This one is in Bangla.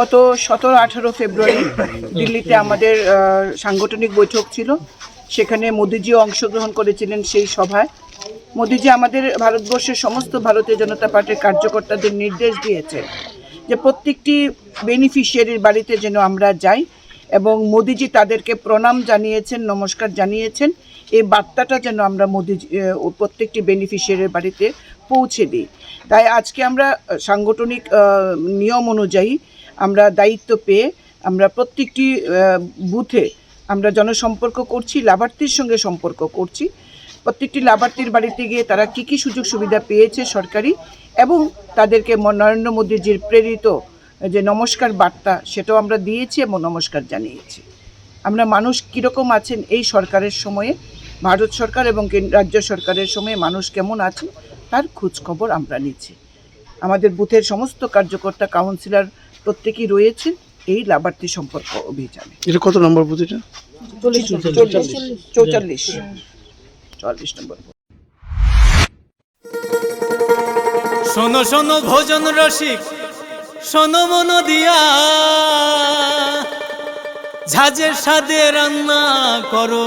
গত সতেরো, আঠারো ফেব্রুয়ারি দিল্লিতে আমাদের সাংগঠনিক বৈঠক ছিল। সেখানে মোদিজিও অংশগ্রহণ করেছিলেন সেই সভায়। মোদিজি আমাদের ভারতবর্ষের সমস্ত ভারতীয় জনতা পার্টির কার্যকর্তাদের নির্দেশ দিয়েছেন যে প্রত্যেকটি বেনিফিশিয়ারির বাড়িতে যেন আমরা যাই এবং মোদিজি তাদেরকে প্রণাম জানিয়েছেন, নমস্কার জানিয়েছেন। এই বার্তাটা যেন আমরা মোদিজি প্রত্যেকটি বেনিফিশিয়ারির বাড়িতে পৌঁছে দিই। তাই আজকে আমরা সাংগঠনিক নিয়ম অনুযায়ী আমরা দায়িত্ব পেয়ে আমরা প্রত্যেকটি বুথে আমরা জনসম্পর্ক করছি, লাভার্থীর সঙ্গে সম্পর্ক করছি। প্রত্যেকটি লাভার্থীর বাড়িতে গিয়ে তারা কী কী সুযোগ সুবিধা পেয়েছে সরকারি এবং তাদেরকে নরেন্দ্র মোদীজির প্রেরিত যে নমস্কার বার্তা সেটাও আমরা দিয়েছি এবং নমস্কার জানিয়েছি। আমরা মানুষ কীরকম আছেন এই সরকারের সময়ে ভারত সরকার এবং রাজ্য সরকারের সময়ে মানুষ কেমন আছে তার খোঁজ খবর আমরা নিচ্ছি। আমাদের বুথের সমস্ত কার্যকর্তা কাউন্সিলর প্রত্যেকেই রয়েছেন এই লাভার্থী সম্পর্ক অভিযানে। এটা কত নম্বর প্রতিটা চল্লিশ চৌচল্লিশ। চল্লিশ নম্বর শোনো শোনো ভোজন রসিক শোনো মন দিয়া। ঝাঁঝের সাদে রান্না করো।